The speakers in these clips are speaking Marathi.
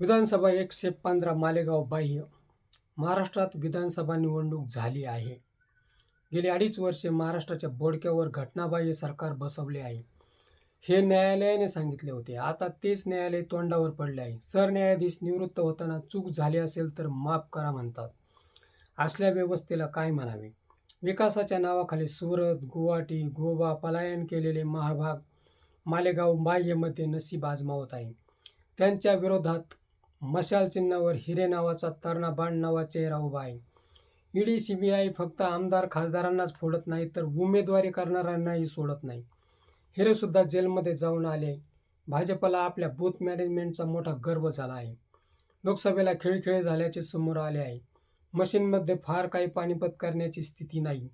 विधानसभा एकशे पंधरा मालेगाव बाह्य महाराष्ट्रात विधानसभा निवडणूक झाली आहे. गेली अडीच वर्षे महाराष्ट्राच्या बोडक्यावर घटनाबाह्य सरकार बसवले आहे. हे न्यायालयाने सांगितले होते. आता तेच न्यायालय तोंडावर पडले आहे. सरन्यायाधीश निवृत्त होताना चूक झाली असेल तर माफ करा म्हणतात. असल्या व्यवस्थेला काय म्हणावे? विकासाच्या नावाखाली सुरत गुवाहाटी गोवा पलायन केलेले महाभाग मालेगाव बाह्यमध्ये नशीब आजमावत आहे. त्यांच्या विरोधात मशाल चिन्हावर हिरे नावाचा तरणा बाण नावा चेहरा उभा आहे. ईडी आय फक्त आमदार खासदारांनाच फोडत नाही तर उमेदवारी करणाऱ्यांनाही सोडत नाही. हिरेसुद्धा जेलमध्ये जाऊन आले. भाजपला आपल्या बूथ मॅनेजमेंटचा मोठा गर्व झाला आहे. लोकसभेला खेळखेळे झाल्याचे समोर आले आहे. मशीनमध्ये फार काही पानिपत करण्याची स्थिती नाही.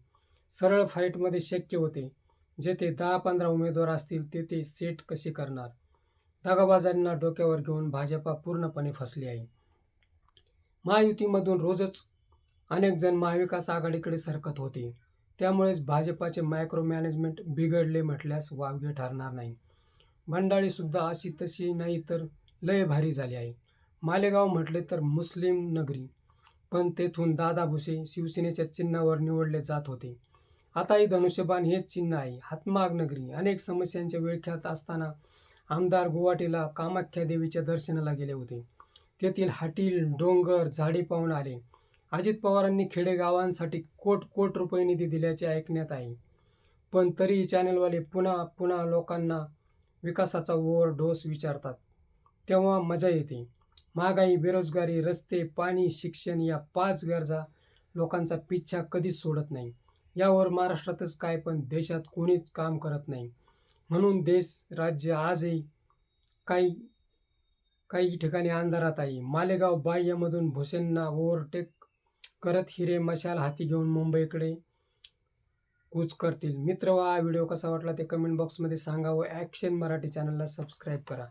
सरळ फाईटमध्ये शक्य होते. जेथे दहा पंधरा उमेदवार असतील तेथे सेट कसे करणार? दगाबाजांना डोक्यावर घेऊन भाजपा पूर्णपणे फसली आहे. महायुतीमधून रोजच अनेक जण महाविकास आघाडीकडे सरकत होते. त्यामुळेच भाजपाचे मायक्रो मॅनेजमेंट बिघडले म्हटल्यास वावगे ठरणार नाही. भंडाळी सुद्धा अशी तशी नाही तर लय भारी झाली आहे. मालेगाव म्हटले तर मुस्लिम नगरी पण तेथून दादा भुसे शिवसेनेच्या चिन्हावर निवडले जात होते. आताही धनुष्यबाण हेच चिन्ह आहे. हातमाग नगरी अनेक समस्यांच्या विळख्यात असताना आमदार गुवाहाटीला कामाख्या देवीच्या दर्शनाला गेले होते. तेथील हाटील डोंगर झाडी पाहून आले. अजित पवारांनी खेडेगावांसाठी कोट कोट रुपये निधी दिल्याचे ऐकण्यात आहे पण तरीही चॅनलवाले पुन्हा पुन्हा लोकांना विकासाचा ओव्हर डोस विचारतात. तेव्हा मजा येते. महागाई बेरोजगारी रस्ते पाणी शिक्षण या पाच गरजा लोकांचा पिच्छा कधीच सोडत नाही. यावर महाराष्ट्रातच काय पण देशात कोणीच काम करत नाही. म्हणून देश राज्य आजही काही काही ठिकाणी अंधारात आहे. मालेगाव बाह्यमधून भुसेंना ओव्हरटेक करत हिरे मशाल हाती घेऊन मुंबईकडे कूच करतील. मित्र हा व्हिडिओ कसा वाटला ते कमेंट बॉक्समध्ये सांगा व ॲक्शन मराठी चॅनलला सबस्क्राईब करा.